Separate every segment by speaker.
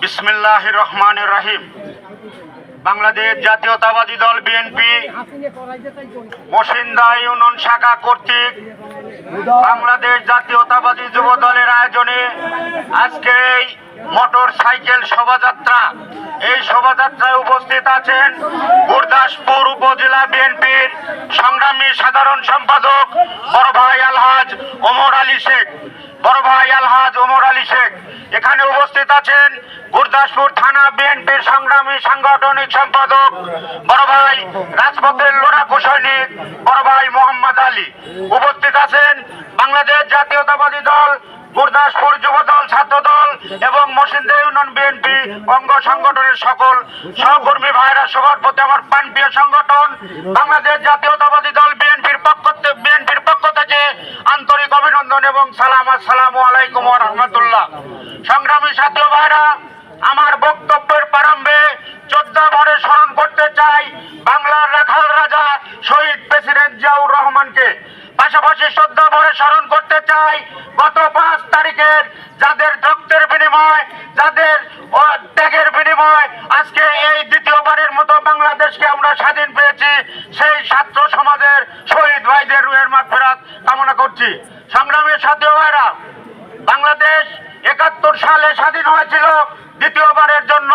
Speaker 1: বিসমিল্লাহ রহমান রাহিম বাংলাদেশ জাতীয়তাবাদী দল বিএনপি, মসিন্দা ইউনিয়ন শাখা কর্তৃক বাংলাদেশ জাতীয়তাবাদী যুব দলের আয়োজনে আজকে এই মোটর সাইকেল শোভাযাত্রা, এই শোভাযাত্রায় উপস্থিত আছেন গুরদাসপুর সংগ্রামী সাধারণ সম্পাদক বড় ভাই আলহাজ ওমর আলী শেখ। বড় ভাই আলহাজ ওমর আলী শেখ। এখানে উপস্থিত আছেন গুরদাসপুর থানা বিএনপির সংগ্রামী সাংগঠনিক সম্পাদক বড় ভাই রাজপথের লড়াকু সৈনিক বড় ভাই মোহাম্মদ আলী। উপস্থিত আছেন বাংলাদেশ জাতীয়তাবাদী দল গুরদাসপুর যুব দল ছাত্র দল এবং মসিন্দে ইউনিয়ন বিএনপি অঙ্গ সংগঠনের সকল সহকর্মী ভাইরা সবার প্রতি আমার প্রাণপ্রিয় সংগঠন। বাংলাদেশ জাতীয়তাবাদী দল বিএনপির পক্ষ বিএনপির পক্ষ থেকে আন্তরিক অভিনন্দন এবং সালাম আসসালামু আলাইকুম রাহমাতুল্লাহ। সংগ্রামী ছাত্র ভাইরা, আমার বক্তব্যের প্রারম্ভে যোদ্ধা ভরে স্মরণ করতে চাই বাংলার রাখাল রাজা শহীদ প্রেসিডেন্ট জিয়াউর রহমানকে। পাশাপাশি শ্রদ্ধা ভরে স্মরণ চাই গত পাঁচ তারিখের যাদের রক্তের বিনিময়, যাদের ত্যাগের বিনিময়, আজকে এই দ্বিতীয়বারের মতো বাংলাদেশকে আমরা স্বাধীন পেয়েছি, সেই ছাত্র সমাজের শহীদ ভাইদের রুহের ফেরাত কামনা করছি। সংগ্রামের সাথে ভাইরা, বাংলাদেশ একাত্তর সালে স্বাধীন হয়েছিল দ্বিতীয়বারের জন্য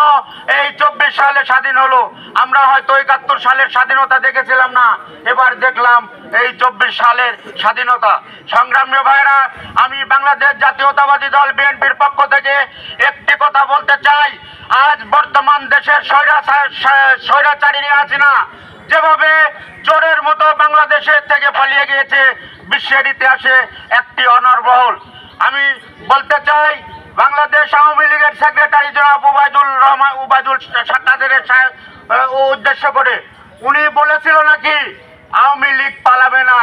Speaker 1: এই চব্বিশ সালে স্বাধীন হলো। আমরা হয়তো একাত্তর সালের স্বাধীনতা দেখেছিলাম না। এবার দেখলাম এই চব্বিশ সালের স্বাধীনতা। সংগ্রামীয় ভাইরা আমি বাংলাদেশ জাতীয়তাবাদী দল বিএনপির পক্ষ থেকে একটি কথা বলতে চাই। আজ বর্তমান দেশের স্বৈরাচার না। যেভাবে চোরের মতো বাংলাদেশের থেকে পালিয়ে গিয়েছে, বিশ্বের ইতিহাসে একটি অনর্বহল আমি বলতে চাই বাংলাদেশ আওয়ামী লীগের সেক্রেটারি জনাব উবায়দুল রহমান উবায়দুল আহ, উদ্দেশ্য করে উনি বলেছিল নাকি আওয়ামী লীগ পালাবে না।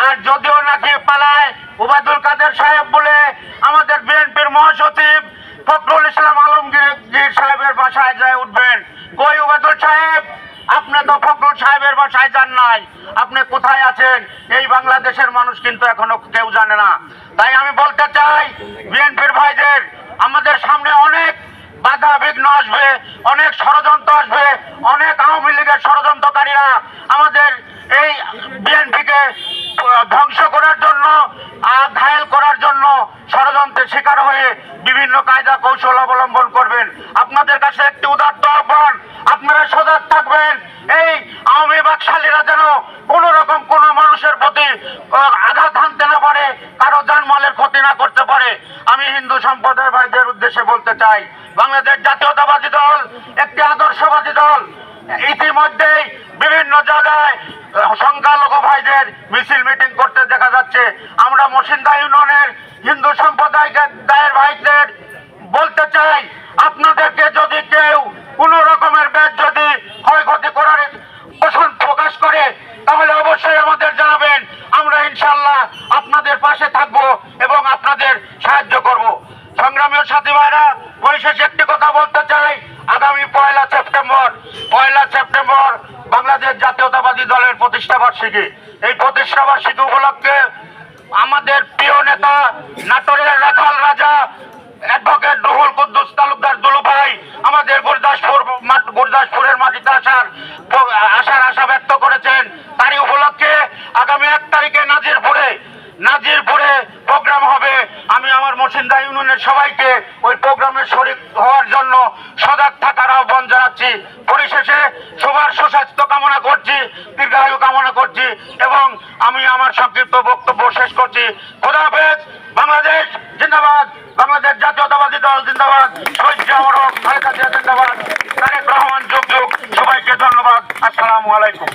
Speaker 1: আর যদিও নাকি পালায় উবায়দুল কাদের সাহেব বলে আমাদের বিএনপির মহাসচিব ফখরুল ইসলাম আলমগীর গীর সাহেবের বাসায় যায় উঠবেন। কই উবায়দুল সাহেব? আপনি তো ফখরুল সাহেবের বাসায় যান নাই। আপনি কোথায় আছেন? বাংলাদেশের মানুষ কিন্তু এখনও কেউ জানে না। তাই আমি বলতে চাই, বিএনপির ভাইদের, আমাদের সামনে অনেক বাধা বিঘ্ন আসবে, অনেক ষড়যন্ত্র আসবে, অনেক আওয়ামী লীগের ষড়যন্ত্রকারীরা আমাদের এই বিএনপিকে ধ্বংস করার জন্য ঘায়েল করার জন্য ষড়যন্ত্রের শিকার হয়ে বিভিন্ন কায়দা কৌশল অবলম্বন করবেন। আপনাদের কাছে একটি উদাত্ত আহ্বান, আপনারা সজাগ থাকবেন, এই আওয়ামী বাকশালীরা যেন কোন রকম কোন মানুষের প্রতি আঘাত হানতে না পারে, কারও জানমালের ক্ষতি না করতে পারে। আমি হিন্দু সম্প্রদায় ভাইদের উদ্দেশ্যে বলতে চাই, বাংলাদেশ জাতীয়তাবাদী দল, একটি আদর্শবাদী দল, ইতিমধ্যেই বিভিন্ন জায়গায় সংখ্যালঘু ভাইদের মিছিল মিটিং করতে দেখা যাচ্ছে। আমরা মসিন্দা ইউনিয়নের হিন্দু সম্প্রদায়ের দায়ের ভাইদের বলতে চাই, আপনাদেরকে যদি কেউ কোন রকমের ব্যাগ যদি ক্ষয়ক্ষতি করার প্রকাশ করে আপনাদের পাশে থাকব এবং আপনাদের সাহায্য করব। সংগ্রামীয় সাথী ভাইরা, পরিশেষে একটি কথা বলতে চাই। আগামী পয়লা সেপ্টেম্বর পয়লা সেপ্টেম্বর বাংলাদেশ জাতীয়তাবাদী দলের প্রতিষ্ঠা বার্ষিকী। এই প্রতিষ্ঠা বার্ষিকী উপলক্ষে আমাদের প্রিয় নেতা, নাটোরের রাখাল রাজা অ্যাডভোকেট রুহুল কুদ্দুস তালুকদার দুলু ভাই আমাদের গুরদাসপুর মাঠ- আমার ইউনিয়নের সবাইকে ওই প্রোগ্রামে শরিক হওয়ার জন্য সজাগ থাকার আহ্বান জানাচ্ছি। পরিশেষে সবার সুস্বাস্থ্য কামনা করছি, দীর্ঘায়ু কামনা করছি এবং আমি আমার সংক্ষিপ্ত বক্তব্য শেষ করছি। খোদা হাফেজ, বাংলাদেশ জিন্দাবাদ, বাংলাদেশ জাতীয়তাবাদী দল জিন্দাবাদ জিয়াউর রহমান খালেদা জিন্দাবাদ, তারেক রহমান, যুগ যুগ, সবাইকে ধন্যবাদ। আসসালামু আলাইকুম।